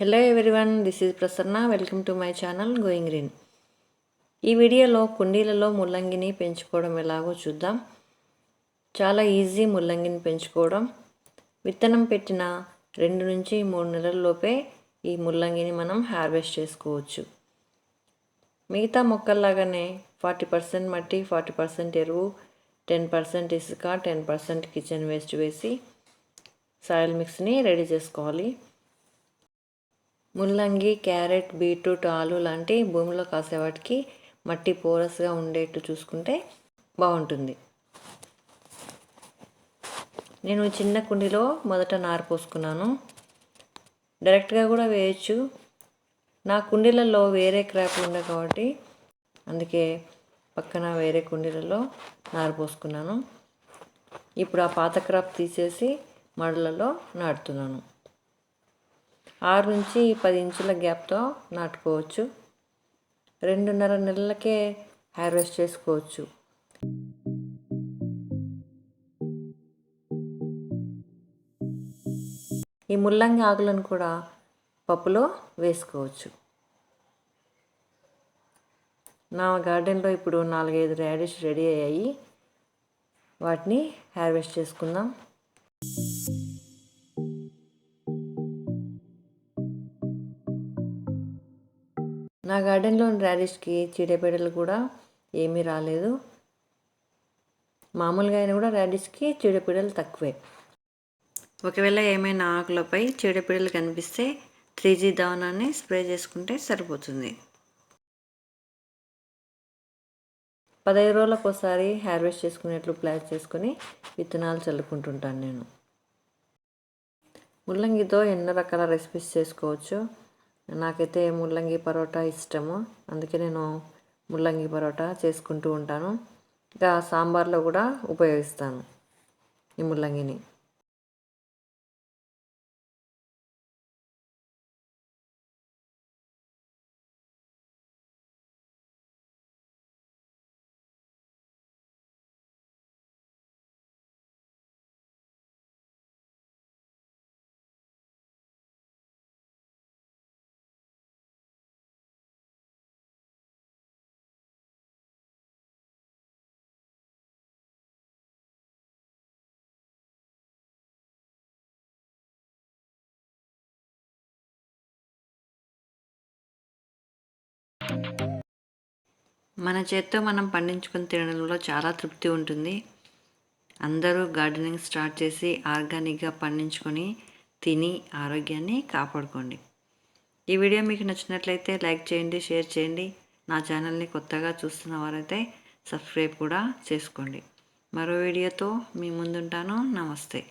Hello everyone this is Prasanna welcome to my channel going green ఈ వీడియోలో కుండీలలో ముల్లంగిని పెంచుకోవడం ఎలాగో చూద్దాం. చాలా ఈజీ ముల్లంగిని పెంచుకోవడం. విత్తనం పెట్టిన రెండు నుంచి మూడు నెలల్లోపే ఈ ముల్లంగిని మనం హార్వెస్ట్ చేసుకోవచ్చు. మిగతా మొక్కల్లాగానే ఫార్టీ పర్సెంట్ మట్టి ఫార్టీ పర్సెంట్ ఎరువు టెన్ పర్సెంట్ ఇసుక టెన్ పర్సెంట్ కిచెన్ వేస్ట్ వేసి సాయిల్ మిక్స్ని రెడీ చేసుకోవాలి. ముల్లంగి క్యారెట్ బీట్రూట్ ఆలు లాంటి భూమిలో కాసే వాటికి మట్టి పోరస్గా ఉండేట్టు చూసుకుంటే బాగుంటుంది. నేను చిన్న కుండీలో మొదట నారు పోసుకున్నాను. డైరెక్ట్గా కూడా వేయచ్చు. నా కుండీలలో వేరే క్రాప్లు ఉన్నాయి కాబట్టి అందుకే పక్కన వేరే కుండీలలో నారు పోసుకున్నాను. ఇప్పుడు ఆ పాత క్రాప్ తీసేసి మడలలో నాటుతున్నాను. ఆరు నుంచి పది ఇంచుల గ్యాప్తో నాటుకోవచ్చు. రెండున్నర నెలలకే హార్వెస్ట్ చేసుకోవచ్చు. ఈ ముల్లంగి ఆకులను కూడా పప్పులో వేసుకోవచ్చు. నా గార్డెన్లో ఇప్పుడు నాలుగైదు రాడిష్ రెడీ అయ్యాయి. వాటిని హార్వెస్ట్ చేసుకుందాం. నా గార్డెన్లోని రాడిష్కి చీడపీడలు కూడా ఏమీ రాలేదు. మామూలుగా అయినా కూడా రాడిష్కి చీడపీడలు తక్కువే. ఒకవేళ ఏమైనా ఆకులపై చీడపీడలు కనిపిస్తే త్రీ జీ దావనాన్ని స్ప్రే చేసుకుంటే సరిపోతుంది. పదహైదు రోజులకు ఒకసారి హార్వెస్ట్ చేసుకునేట్లు ప్లాన్ చేసుకుని విత్తనాలు చల్లుకుంటుంటాను నేను. ముల్లంగితో ఎన్నో రకాల రెసిపీస్ చేసుకోవచ్చు. నాకైతే ముల్లంగి పరోటా ఇష్టము. అందుకే నేను ముల్లంగి పరోటా చేసుకుంటూ ఉంటాను. ఇంకా సాంబార్లో కూడా ఉపయోగిస్తాను ఈ ముల్లంగిని. మన చేత్తో మనం పండించుకుని తినడంలో చాలా తృప్తి ఉంటుంది. అందరూ గార్డెనింగ్ స్టార్ట్ చేసి ఆర్గానిక్గా పండించుకొని తిని ఆరోగ్యాన్ని కాపాడుకోండి. ఈ వీడియో మీకు నచ్చినట్లయితే లైక్ చేయండి షేర్ చేయండి. నా ఛానల్ని కొత్తగా చూస్తున్న వారైతే సబ్స్క్రైబ్ కూడా చేసుకోండి. మరో వీడియోతో మీ ముందుంటాను. నమస్తే.